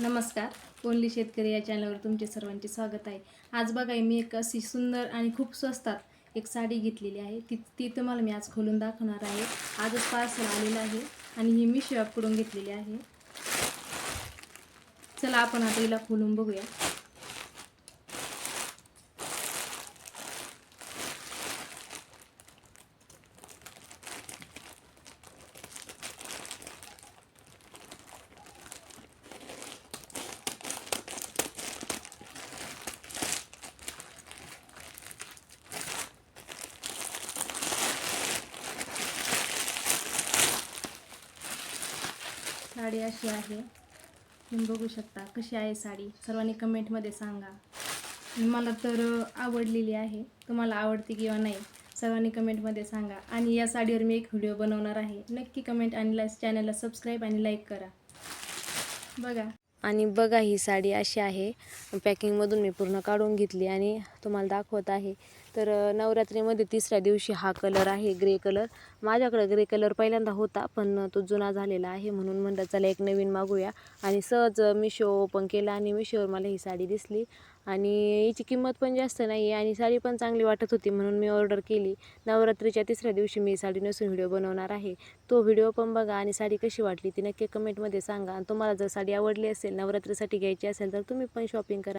नमस्कार. ओनली शेतकरी या चॅनलवर तुमचे सर्वांचे स्वागत आहे. आज बघा मी एक अशी सुंदर आणि खूप स्वस्तात एक साडी घेतलेली आहे. ती ती तुम्हाला मी आज खोलून दाखवणार आहे. आजच पार्सल आलेलं आहे आणि ही मी शॉपकडून घेतलेली आहे. चला आपण आता हिला खोलून बघूया. साडी अशी आहे. तुम्ही बघू शकता कशी आहे साडी. सर्वांनी कमेंटमध्ये सांगा. मला तर आवडलेली आहे. तुम्हाला आवडते किंवा नाही सर्वांनी कमेंटमध्ये सांगा. आणि या साडीवर मी एक व्हिडिओ बनवणार आहे. नक्की कमेंट आणि लाईक चॅनलला सबस्क्राईब आणि लाईक करा. बघा. आणि बघा ही साडी अशी आहे. पॅकिंगमधून मी पूर्ण काढून घेतली आणि तुम्हाला दाखवत आहे. तर नवरात्रीमध्ये तिसऱ्या दिवशी हा कलर आहे ग्रे कलर. माझ्याकडं ग्रे कलर पहिल्यांदा होता पण तो जुना झालेला आहे म्हणून म्हणलं चला एक नवीन मागूया. आणि सहज मिशो ओपन केला आणि मिशोवर मला ही साडी दिसली. आणि हिची किंमत पण जास्त नाही आहे आणि साडी पण चांगली वाटत होती म्हणून मी ऑर्डर केली. नवरात्रीच्या तिसऱ्या दिवशी मी साडी नसून व्हिडिओ बनवणार आहे. तो व्हिडिओ पण बघा आणि साडी कशी वाटली ती नक्की कमेंटमध्ये सांगा. आणि तुम्हाला जर साडी आवडली असेल नवरात्रीसाठी घ्यायची असेल तर तुम्ही पण शॉपिंग करा.